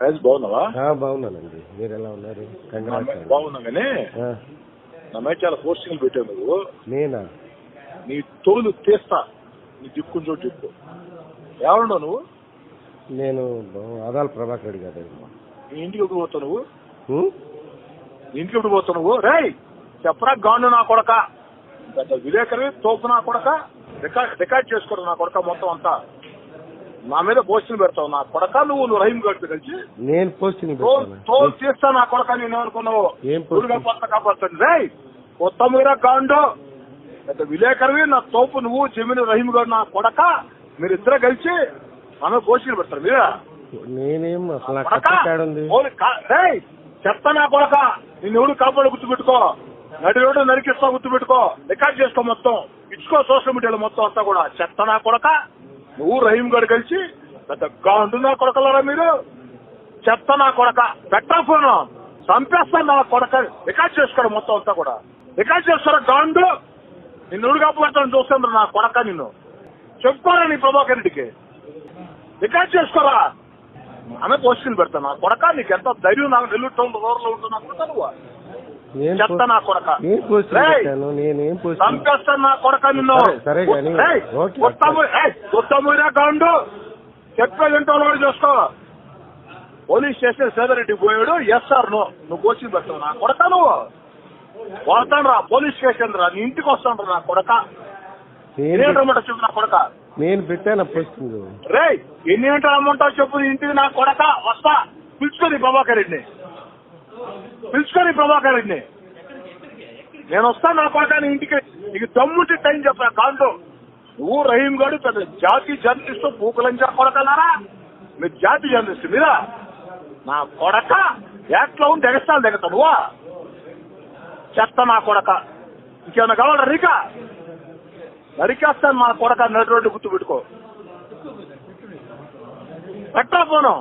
బాగున్నావా? బాగున్నానండి. మీరు ఎలా ఉన్నారు. బాగున్నా కానీ నా మీద చాలా పోస్టింగ్లు పెట్టావు నువ్వు. నేనా? నీ తోలు తీస్తా. నీ దిక్కుని చోటు చెప్పు ఎవరున్నావు నువ్వు? నేను ఆదాల ప్రభాకర్ రెడ్డి గారు నీ ఇంటికి ఎప్పుడు పోతావు నువ్వు? నీ ఇంటికి ఎప్పుడు పోతావు నువ్వు? రేయ్! చెప్పరా గాండు నా కొడక. పెద్ద విలేకరి తోపు నా కొడక. రికార్డ్ రికార్డ్ చేసుకోవడం నా కొడక మొత్తం అంతా. నా మీద పోస్టింగ్ పెడతావు నా కొడక నువ్వు నువ్వు రహీం గడితో కలిసి? నేను పోస్టింగ్ తోలు తీస్తా నా కొడక నేను అనుకున్నావు ఏం పోస్ట్? ఊరుగా కొత్త కాపాడుతుంది రేయ్ కొత్త మీరా గాండు. పెద్ద విలేకరివి నా తోపు నువ్వు జమీన్ రహీం గారు నా కొడక. మీరిద్దరు కలిసి మన పోస్టింగ్ పెడతారు. మీరా? నేనేం అసలు నాకు కొడక? కష్టం ఉంది ఓన్లీ కా- రేయ్, చెప్తా నా కొడక. నిన్ను ఎవడు కాపాడు గుర్తుపెట్టుకో నడి రోడ్డు నరికిస్తా గుర్తుపెట్టుకో రికార్డ్ చేసుకో మొత్తం. ఇచ్చుకో సోషల్ మీడియాలో మొత్తం అంతా కూడా. చెత్త నా కొడక. నువ్వు రహీం గారు కలిసి పెద్ద గాండు నా కొడకలరా మీరు? చెత్త నా కొడక. పెట్టా ఫోన్ చంపేస్తా నా కొడక. రికార్డ్ చేసుకోడు మొత్తం అంతా కూడా. రికార్డ్ చేస్తారా గాండు. నిన్ను ఉడిగాపడతాను చూస్తాను నా కొడక నిన్ను. చెప్పుకోరా నీ ప్రభాకర్ రెడ్డికి? రికార్డ్ చేసుకోరా? ఆమె పోస్టింగ్ పెడతాను నా కొడక నీకు ఎంత ధైర్యం నాకు నెల్లూరు టౌన్ దూరంలో లో ఉంటున్నా కొడక నువ్వు? చెత్త నా కొడక. నేను పెట్టాను చంపేస్తాను నా కొడక నిన్ను. సరే, సరే కానీ, రేయ్, ఓకే. ఉత్తమ- ఏయ్, ఉత్తమురా గాండు. చెప్పేది ఏంటో చేసుకో. పోలీస్ స్టేషన్ సేదరెడ్డి పోయాడు ఎస్ఆర్ నో. నువ్వు పోస్టింగ్ పెడతావు నా కొడక నువ్వు. వస్తాను రా పోలీస్ స్టేషన్ రా నీ ఇంటికి వస్తాను రా నా కొడక. రమ్మంటా చెప్పు నా కొడక? నేను పెట్టాను పోస్టింగ్ రేయ్ ఎన్ని గంటలు రమ్మంటావు చెప్పు ఇంటికి నా కొడక? వస్తా పిలుచుకొని ప్రభాకర్ రెడ్డిని. పిలుచుకొని ప్రభాకర్ రెడ్డిని. నేను వస్తాను నా కొడక ఇంటికి. నీకు దమ్ముంటే టైం చెప్పా దాంట్లో నువ్వు రహీం గారు పెద్ద జాతి జర్నలిస్ట్ పూకులంజా కొడకలారా? మీరు జాతి జర్నలిస్ట్ మీరా నా కొడక ఎట్లా ఉంది ఎగస్తాను దిగతా నువ్వా? చెత్త నా కొడక. ఇంకేమైనా కావాలా రీకా? నరికేస్తాను మా కొడక నడి రోడ్డు గుర్తు పెట్టుకో. పెట్టా పోను